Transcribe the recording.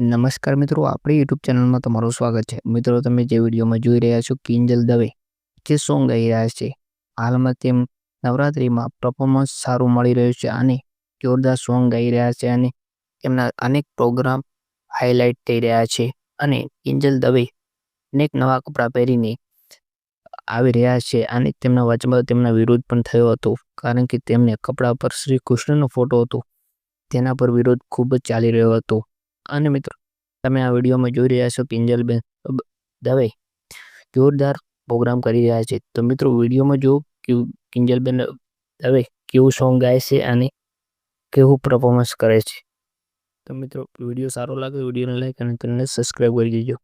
નમસ્કાર મિત્રો, આપણી યુટ્યુબ ચેનલમાં તમારું સ્વાગત છે. મિત્રો, તમે જે વિડીયોમાં જોઈ રહ્યા છો, કિંજલ દવે, જે સોંગ ગાઈ રહ્યા છે, હાલમાં તેમ નવરાત્રિમાં પરફોર્મન્સ સારું મળી રહ્યું છે અને જોરદાર સોંગ ગાઈ રહ્યા છે અને તેમના અનેક પ્રોગ્રામ હાઇલાઇટ થઈ રહ્યા છે અને કિંજલ દવે અનેક નવા કપડાં પહેરીને આવી રહ્યા છે અને તેમના વચમાં તેમના વિરોધ પણ થયો હતો કારણ કે તેમને કપડા પર શ્રી કૃષ્ણનો ફોટો હતો. તેના પર વિરોધ ખૂબ જ ચાલી રહ્યો હતો. અને મિત્રો, તમે આ વિડીયોમાં જોઈ રહ્યા છો કિંજલબેન દવે જોરદાર પ્રોગ્રામ કરી રહ્યા છે. તો મિત્રો, વિડીયોમાં જો કિંજલબેન દવે કેવું સોંગ ગાય છે અને કેવું પરફોર્મન્સ કરે છે. તો મિત્રો, વીડિયો સારો લાગે વિડીયોને લાઈક અને ચેનલને સબસ્ક્રાઈબ કરી દેજો.